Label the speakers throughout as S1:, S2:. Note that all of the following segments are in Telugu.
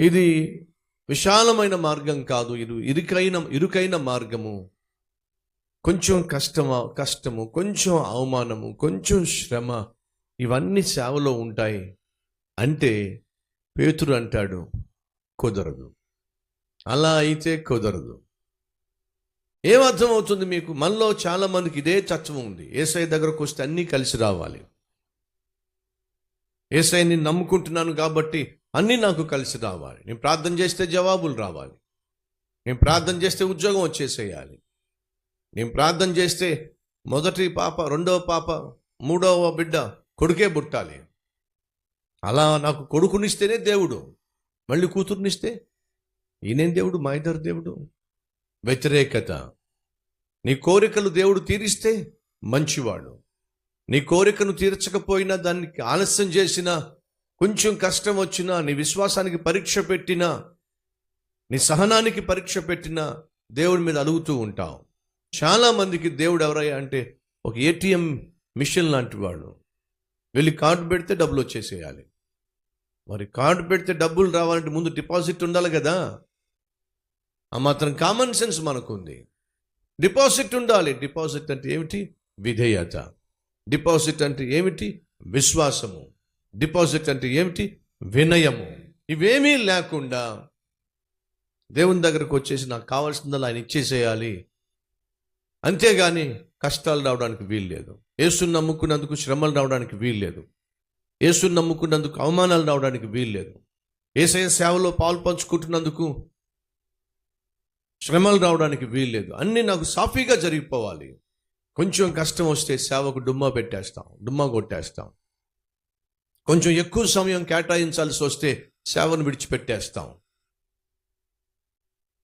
S1: ఇది విశాలమైన మార్గం కాదు. ఇది ఇరుకైన ఇరుకైన మార్గము. కొంచెం కష్టమా కష్టము కొంచెం అవమానము కొంచెం శ్రమ ఇవన్నీ సేవలో ఉంటాయి అంటే పేతురు అంటాడు కుదరదు. అలా అయితే కుదరదు. ఏమర్థం అవుతుంది మీకు? మనలో చాలామందికి ఇదే తత్వం ఉంది. ఏసఐ దగ్గరకు వస్తే అన్నీ కలిసి రావాలి. ఏసఐని నమ్ముకుంటున్నాను కాబట్టి అన్నీ నాకు కలిసి రావాలి. నేను ప్రార్థన చేస్తే జవాబులు రావాలి. నేను ప్రార్థన చేస్తే ఉద్యోగం వచ్చేసేయాలి. నేను ప్రార్థన చేస్తే మొదటి పాప రెండవ పాప మూడవ బిడ్డ కొడుకే పుట్టాలి. అలా నాకు కొడుకునిస్తేనే దేవుడు. మళ్ళీ కూతుర్నిస్తే ఈయనేం దేవుడు? మా ఇద్దరు దేవుడు. వ్యతిరేకత. నీ కోరికలు దేవుడు తీరిస్తే మంచివాడు. నీ కోరికను తీర్చకపోయినా దానికి ఆలస్యం చేసినా కొంచెం కష్టం వచ్చినా నీ విశ్వాసానికి పరీక్ష పెట్టినా నీ సహనానికి పరీక్ష పెట్టినా దేవుడి మీద అలుగుతూ ఉంటావు. చాలా మందికి దేవుడు ఎవరయ్యా అంటే ఒక ఏటీఎం మిషన్ లాంటి వాడు. వెళ్ళి కార్డు పెడితే డబ్బులు వచ్చేసేయాలి. మరి కార్డు పెడితే డబ్బులు రావాలంటే ముందు డిపాజిట్ ఉండాలి కదా. ఆ మాత్రం కామన్ సెన్స్ మనకుంది. డిపాజిట్ ఉండాలి. డిపాజిట్ అంటే ఏమిటి? విధేయత. డిపాజిట్ అంటే ఏమిటి? విశ్వాసము. డిపాజిట్ అంటే ఏమిటి? వినయము. ఇవేమీ లేకుండా దేవుని దగ్గరకు వచ్చేసి నాకు కావాల్సిందల్లా ఆయన ఇచ్చేసేయాలి. అంతేగాని కష్టాలు రావడానికి వీలు లేదు యేసుని నమ్ముకున్నందుకు శ్రమలు రావడానికి వీలు లేదు నమ్ముకున్నందుకు అవమానాలు రావడానికి వీలు లేదు సేవలో పాలు పంచుకుంటున్నందుకు శ్రమలు రావడానికి వీలు లేదు అన్నీ నాకు సాఫీగా జరిగిపోవాలి. కొంచెం కష్టం వస్తే సేవకు డుమ్మా పెట్టేస్తాం డుమ్మా కొట్టేస్తాం. కొంచెం ఎక్కువ సమయం కేటాయించాల్సి వస్తే సేవను విడిచిపెట్టేస్తాం.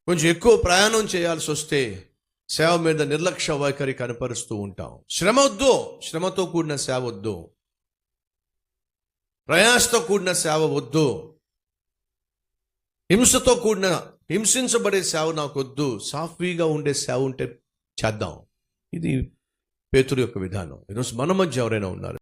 S1: కొంచెం ఎక్కువ ప్రయాణం చేయాల్సి వస్తే సేవ మీద నిర్లక్ష్య వైఖరి కనపరుస్తూ ఉంటాం. శ్రమ వద్దు శ్రమతో కూడిన సేవ వద్దు. ప్రయాసతో కూడిన సేవ వద్దు. హింసతో కూడిన హింసించబడే సేవ నాకు వద్దు. సాఫీగా ఉండే సేవ ఉంటే చేద్దాం. ఇది పేతురు యొక్క విధానం. ఈరోజు మన మధ్య ఎవరైనా ఉన్నారు?